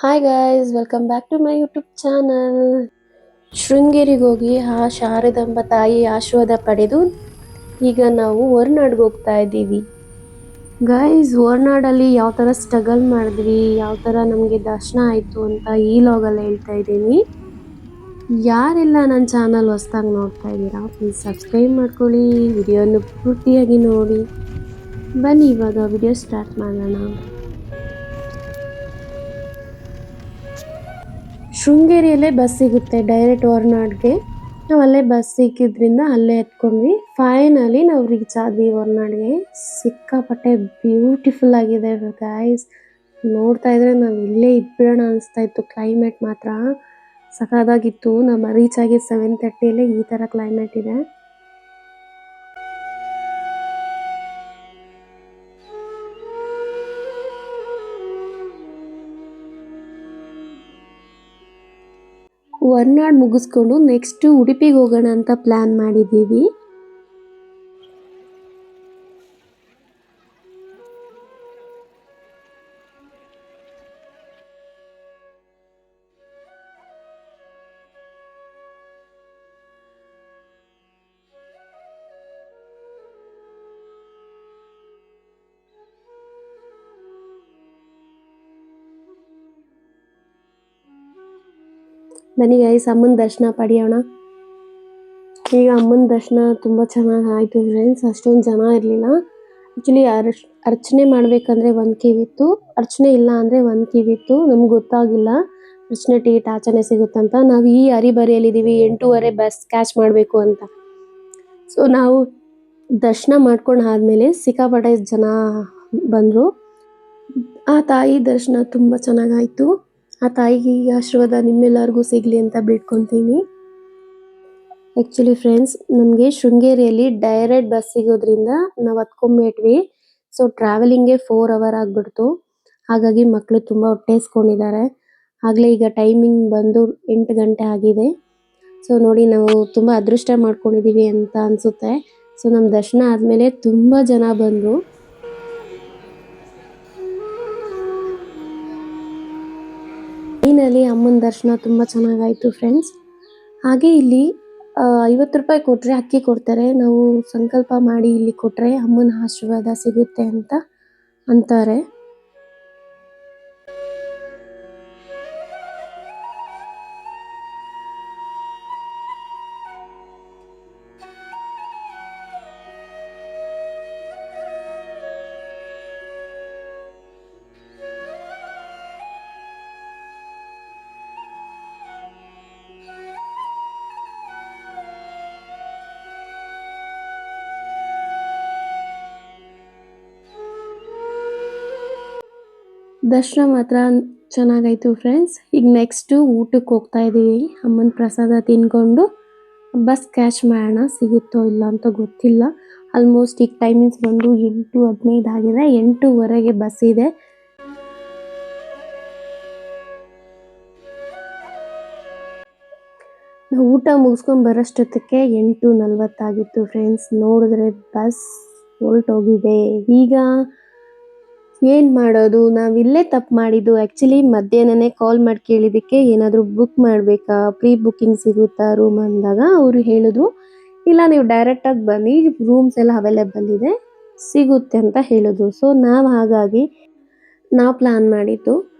Hi guys welcome back to my YouTube channel ಶೃಂಗೇರಿಗೆ ಹೋಗಿ ಆ ಶಾರದಾಂಬ ತಾಯಿ ಆಶೀರ್ವಾದ ಪಡೆದು ಈಗ ನಾವು ಹೊರನಾಡ್ಗೆ ಹೋಗ್ತಾ ಇದ್ದೀವಿ. ಗೈಸ್ ಹೊರ್ನಾಡಲ್ಲಿ ಯಾವ ಥರ ಸ್ಟ್ರಗಲ್ ಮಾಡಿದ್ವಿ ಯಾವ ಥರ ನಮಗೆ ದರ್ಶನ ಆಯಿತು ಅಂತ ಈ ಲಾಗಲ್ಲಿ ಹೇಳ್ತಾ ಇದ್ದೀನಿ. ಯಾರೆಲ್ಲ ನನ್ನ ಚಾನಲ್ ಹೊಸ್ದಾಗಿ ನೋಡ್ತಾ ಇದ್ದೀರಾ ಪ್ಲೀಸ್ ಸಬ್ಸ್ಕ್ರೈಬ್ ಮಾಡ್ಕೊಳ್ಳಿ ವಿಡಿಯೋನ ಪೂರ್ತಿಯಾಗಿ ನೋಡಿ. ಬನ್ನಿ, ಇವಾಗ ವಿಡಿಯೋ ಸ್ಟಾರ್ಟ್ ಮಾಡೋಣ. ಶೃಂಗೇರಿಯಲ್ಲೇ ಬಸ್ ಸಿಗುತ್ತೆ ಡೈರೆಕ್ಟ್ ಹೊರನಾಡ್ಗೆ. ನಾವು ಅಲ್ಲೇ ಬಸ್ ಸಿಕ್ಕಿದ್ರಿಂದ ಅಲ್ಲೇ ಎತ್ಕೊಂಡ್ವಿ. ಫೈನಲಿ ನಾವು ರೀಚ್ ಆದ್ವಿ ಹೊರನಾಡ್ಗೆ. ಸಿಕ್ಕಾಪಟ್ಟೆ ಬ್ಯೂಟಿಫುಲ್ ಆಗಿದೆ ಗಾಯ್ಸ್ ನೋಡ್ತಾ ಇದ್ರೆ ನಾವು ಇಲ್ಲೇ ಇದ್ಬಿಡೋಣ ಅನಿಸ್ತಾ ಇತ್ತು. ಕ್ಲೈಮೇಟ್ ಮಾತ್ರ ಸಖತ್ತಾಗಿತ್ತು. ನಮ್ಮ ರೀಚ್ ಆಗಿ ಸೆವೆನ್ ಥರ್ಟಿಯಲ್ಲೇ ಈ ಥರ ಕ್ಲೈಮೇಟ್ ಇದೆ. ಹೊರ್ನಾಡ್ ಮುಗಿಸ್ಕೊಂಡು ನೆಕ್ಸ್ಟ್ ಉಡುಪಿಗೆ ಹೋಗೋಣ ಅಂತ ಪ್ಲಾನ್ ಮಾಡಿದ್ದೀವಿ. ಬನ್ನಿ ಐಸ್ ಅಮ್ಮನ ದರ್ಶನ ಪಡೆಯೋಣ. ಈಗ ಅಮ್ಮನ ದರ್ಶನ ತುಂಬ ಚೆನ್ನಾಗಿ ಆಯಿತು ಫ್ರೆಂಡ್ಸ್ ಅಷ್ಟೊಂದು ಜನ ಇರಲಿಲ್ಲ. ಆ್ಯಕ್ಚುಲಿ ಅರ್ಶ್ ಅರ್ಚನೆ ಮಾಡಬೇಕಂದ್ರೆ ಒಂದು ಕಿವಿತ್ತು ಅರ್ಚನೆ ಇಲ್ಲ ಅಂದರೆ ಒಂದು ಕಿವಿತ್ತು ನಮ್ಗೆ ಗೊತ್ತಾಗಿಲ್ಲ. ಅರ್ಚನೆ ಟಿಕೆಟ್ ಆಚರಣೆ ಸಿಗುತ್ತಂತ ನಾವು ಈ ಹರಿಬರಿಯಲ್ಲಿದ್ದೀವಿ, ಎಂಟೂವರೆ ಬಸ್ ಕ್ಯಾಚ್ ಮಾಡಬೇಕು ಅಂತ. ಸೊ ನಾವು ದರ್ಶನ ಮಾಡ್ಕೊಂಡು ಆದಮೇಲೆ ಸಿಕ್ಕಾಪಟ್ಟೆ ಜನ ಬಂದರು. ಆ ತಾಯಿ ದರ್ಶನ ತುಂಬ ಚೆನ್ನಾಗಾಯಿತು ಆ ತಾಯಿಗೆ ಈ ಆಶೀರ್ವಾದ ನಿಮ್ಮೆಲ್ಲರಿಗೂ ಸಿಗಲಿ ಅಂತ ಬೇಡ್ಕೊತೀನಿ. ಆ್ಯಕ್ಚುಲಿ ಫ್ರೆಂಡ್ಸ್ ನಮಗೆ ಶೃಂಗೇರಿಯಲ್ಲಿ ಡೈರೆಕ್ಟ್ ಬಸ್ ಸಿಗೋದ್ರಿಂದ ನಾವು ಹತ್ಕೊಂಬಿಟ್ವಿ ಸೊ ಟ್ರಾವೆಲಿಂಗೆ ಫೋರ್ ಅವರ್ ಆಗಿಬಿಡ್ತು. ಹಾಗಾಗಿ ಮಕ್ಕಳು ತುಂಬ ಹೊಟ್ಟೆಸ್ಕೊಂಡಿದ್ದಾರೆ. ಆಗಲೇ ಈಗ ಟೈಮಿಂಗ್ ಬಂದು ಎಂಟು ಗಂಟೆ ಆಗಿದೆ. ಸೊ ನೋಡಿ ನಾವು ತುಂಬ ಅದೃಷ್ಟ ಮಾಡ್ಕೊಂಡಿದ್ದೀವಿ ಅಂತ ಅನಿಸುತ್ತೆ. ಸೊ ನಮ್ಮ ದರ್ಶನ ಆದಮೇಲೆ ತುಂಬ ಜನ ಬಂದರು. ಫೈನಲಿ ಅಮ್ಮನ ದರ್ಶನ ತುಂಬ ಚೆನ್ನಾಗಾಯಿತು ಫ್ರೆಂಡ್ಸ್ ಹಾಗೆ ಇಲ್ಲಿ ಐವತ್ತು ರೂಪಾಯಿ ಕೊಟ್ಟರೆ ಅಕ್ಕಿ ಕೊಡ್ತಾರೆ. ನಾವು ಸಂಕಲ್ಪ ಮಾಡಿ ಇಲ್ಲಿ ಕೊಟ್ಟರೆ ಅಮ್ಮನ ಆಶೀರ್ವಾದ ಸಿಗುತ್ತೆ ಅಂತ ಅಂತಾರೆ. ದರ್ಶನ ಮಾತ್ರ ಚೆನ್ನಾಗಾಯ್ತು ಫ್ರೆಂಡ್ಸ್ ಈಗ ನೆಕ್ಸ್ಟು ಊಟಕ್ಕೆ ಹೋಗ್ತಾ ಇದ್ದೀವಿ ಅಮ್ಮನ ಪ್ರಸಾದ ತಿನ್ಕೊಂಡು ಬಸ್ ಕ್ಯಾಚ್ ಮಾಡೋಣ, ಸಿಗುತ್ತೋ ಇಲ್ಲ ಅಂತ ಗೊತ್ತಿಲ್ಲ. ಆಲ್ಮೋಸ್ಟ್ ಈಗ ಟೈಮಿಂಗ್ಸ್ ಬಂದು ಎಂಟು ಹದಿನೈದು ಆಗಿದೆ. ಎಂಟೂವರೆಗೆ ಬಸ್ ಇದೆ. ನಾವು ಊಟ ಮುಗಿಸ್ಕೊಂಡು ಬರೋಷ್ಟೊತ್ತಕ್ಕೆ ಎಂಟು ನಲ್ವತ್ತಾಗಿತ್ತು ಫ್ರೆಂಡ್ಸ್ ನೋಡಿದ್ರೆ ಬಸ್ ಹೊರಟೋಗಿದೆ. ಈಗ ಏನು ಮಾಡೋದು? ನಾವು ಇಲ್ಲೇ ತಪ್ಪು ಮಾಡಿದ್ದು. ಆ್ಯಕ್ಚುಲಿ ಮಧ್ಯಾಹ್ನನೇ ಕಾಲ್ ಮಾಡಿ ಕೇಳಿದ್ದಕ್ಕೆ ಏನಾದರೂ ಬುಕ್ ಮಾಡಬೇಕಾ? ಪ್ರೀ ಬುಕ್ಕಿಂಗ್ ಸಿಗುತ್ತಾ ರೂಮ್ ಅಂದಾಗ ಅವರು ಹೇಳಿದ್ರು. ಇಲ್ಲ, ನೀವು ಡೈರೆಕ್ಟಾಗಿ ಬನ್ನಿ. ರೂಮ್ಸ್ ಎಲ್ಲ ಅವೈಲೇಬಲ್ ಇದೆ. ಸಿಗುತ್ತೆ ಅಂತ ಹೇಳಿದ್ರು. ಸೊ ನಾವು ಹಾಗಾಗಿ, ನಾವು ಪ್ಲಾನ್ ಮಾಡಿದ್ದು.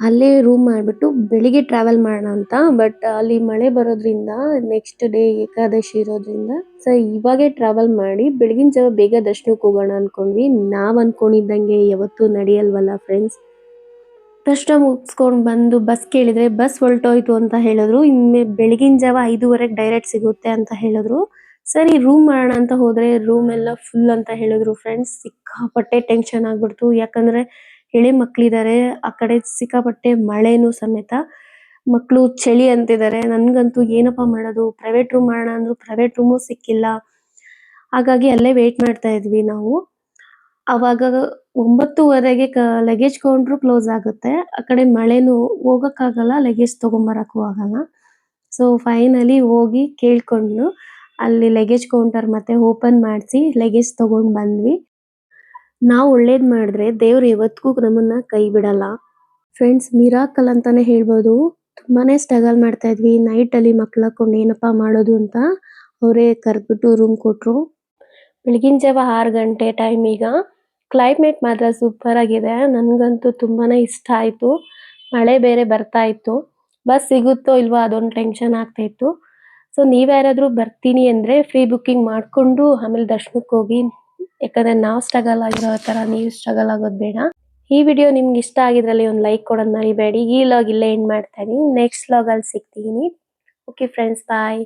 ಅಲ್ಲೇ ರೂಮ್ ಮಾಡ್ಬಿಟ್ಟು ಬೆಳಿಗ್ಗೆ ಟ್ರಾವೆಲ್ ಮಾಡೋಣ ಅಂತ ಬಟ್ ಅಲ್ಲಿ ಮಳೆ ಬರೋದ್ರಿಂದ ನೆಕ್ಸ್ಟ್ ಡೇ ಏಕಾದಶಿ ಇರೋದ್ರಿಂದ ಸೊ ಇವಾಗೆ ಟ್ರಾವೆಲ್ ಮಾಡಿ, ಬೆಳಗಿನ ಜಾವ ಬೇಗ ದರ್ಶನಕ್ಕೆ ಹೋಗೋಣ ಅನ್ಕೊಂಡ್ವಿ. ನಾವು ಅನ್ಕೊಂಡಿದ್ದಂಗೆ ಯಾವತ್ತೂ ನಡೆಯಲ್ವಲ್ಲ ಫ್ರೆಂಡ್ಸ್ ದರ್ಶನ ಮುಗಿಸ್ಕೊಂಡು ಬಂದು ಬಸ್ ಕೇಳಿದ್ರೆ, ಬಸ್ ಹೊರಟೋಯ್ತು ಅಂತ ಹೇಳಿದ್ರು. ಇನ್ನು ಬೆಳಗಿನ ಜಾವ ಐದುವರೆಗೆ ಡೈರೆಕ್ಟ್ ಸಿಗುತ್ತೆ ಅಂತ ಹೇಳಿದ್ರು. ಸರಿ ರೂಮ್ ಮಾಡೋಣ ಅಂತ ಹೋದ್ರೆ ರೂಮ್ ಎಲ್ಲ ಫುಲ್ ಅಂತ ಹೇಳಿದ್ರು ಫ್ರೆಂಡ್ಸ್ ಸಿಕ್ಕಾಪಟ್ಟೆ ಟೆನ್ಷನ್ ಆಗ್ಬಿಡ್ತು. ಯಾಕಂದ್ರೆ ಎಳೆ ಇದ್ದಾರೆ ಆ ಕಡೆ ಸಿಕ್ಕಾಪಟ್ಟೆ ಮಳೆನೂ ಸಮೇತ ಮಕ್ಕಳು ಚಳಿ ಅಂತಿದ್ದಾರೆ ನನಗಂತೂ ಏನಪ್ಪಾ ಮಾಡೋದು ಪ್ರೈವೇಟ್ ರೂಮ್ ಮಾಡೋಣ ಅಂದ್ರು ಪ್ರೈವೇಟ್ ರೂಮು ಸಿಕ್ಕಿಲ್ಲ. ಹಾಗಾಗಿ ಅಲ್ಲೇ ವೇಟ್ ಮಾಡ್ತಾ ಇದ್ವಿ ನಾವು. ಅವಾಗ ಒಂಬತ್ತುವರೆಗೆ ಲಗೇಜ್ ಕೌಂಟ್ರು ಕ್ಲೋಸ್ ಆಗುತ್ತೆ. ಆ ಕಡೆ ಮಳೆನೂ ಹೋಗೋಕ್ಕಾಗಲ್ಲ ಲಗೇಜ್ ತೊಗೊಂಬರಕ್ಕೂ ಆಗಲ್ಲ. ಸೊ ಫೈನಲಿ ಹೋಗಿ ಕೇಳ್ಕೊಂಡು ಅಲ್ಲಿ ಲಗೇಜ್ ಕೌಂಟರ್ ಮತ್ತೆ ಓಪನ್ ಮಾಡಿಸಿ ಲಗೇಜ್ ತಗೊಂಡ್ ಬಂದ್ವಿ. ನಾವು ಒಳ್ಳೇದ್ ಮಾಡಿದ್ರೆ ದೇವ್ರು ಯಾವತ್ತಿಗೂ ನಮ್ಮನ್ನ ಕೈ ಬಿಡಲ್ಲ. ಫ್ರೆಂಡ್ಸ್ ಮಿರಾಕಲ್ ಅಂತಾನೆ ಹೇಳ್ಬೋದು. ತುಂಬಾನೇ ಸ್ಟ್ರಗಲ್ ಮಾಡ್ತಾ ಇದ್ವಿ. ನೈಟ್ ಅಲ್ಲಿ ಮಕ್ಳು ಹಾಕೊಂಡು ಏನಪ್ಪಾ ಮಾಡೋದು ಅಂತ ಅವರೇ ಕರೆದ್ಬಿಟ್ಟು ರೂಮ್ ಕೊಟ್ರು. ಬೆಳಗಿನ ಜಾವ ಆರು ಗಂಟೆ ಟೈಮ್ ಈಗ. ಕ್ಲೈಮೇಟ್ ಮಾತ್ರ ಸೂಪರ್ ಆಗಿದೆ. ನನಗಂತೂ ತುಂಬಾನೇ ಇಷ್ಟ ಆಯ್ತು. ಮಳೆ ಬೇರೆ ಬರ್ತಾ ಇತ್ತು. ಬಸ್ ಸಿಗುತ್ತೋ ಇಲ್ವೋ ಅದೊಂದು ಟೆನ್ಷನ್ ಆಗ್ತಾ ಇತ್ತು. ಸೊ ನೀವ್ಯಾರಾದ್ರೂ ಬರ್ತೀನಿ ಅಂದ್ರೆ ಫ್ರೀ ಬುಕ್ಕಿಂಗ್ ಮಾಡ್ಕೊಂಡು ಆಮೇಲೆ ದರ್ಶನಕ್ಕೆ ಹೋಗಿ ಯಾಕಂದ್ರೆ ನಾವ್ ಸ್ಟ್ರಗಲ್ ಆಗಿರೋ ತರ ನೀವು ಸ್ಟ್ರಗಲ್ ಆಗೋದ್ ಬೇಡ. ಈ ವಿಡಿಯೋ ನಿಮ್ಗೆ ಇಷ್ಟ ಆಗಿದ್ರಲ್ಲಿ ಒಂದು ಲೈಕ್ ಕೊಡೋದ್ ಮರಿಬೇಡಿ. ಈ ಲಾಗ್ ಇಲ್ಲೇ ಎಂಡ್ ಮಾಡ್ತಾ ಇದೀನಿ. ನೆಕ್ಸ್ಟ್ ಲಾಗ್ ಅಲ್ಲಿ ಸಿಗ್ತೀನಿ. Okay friends bye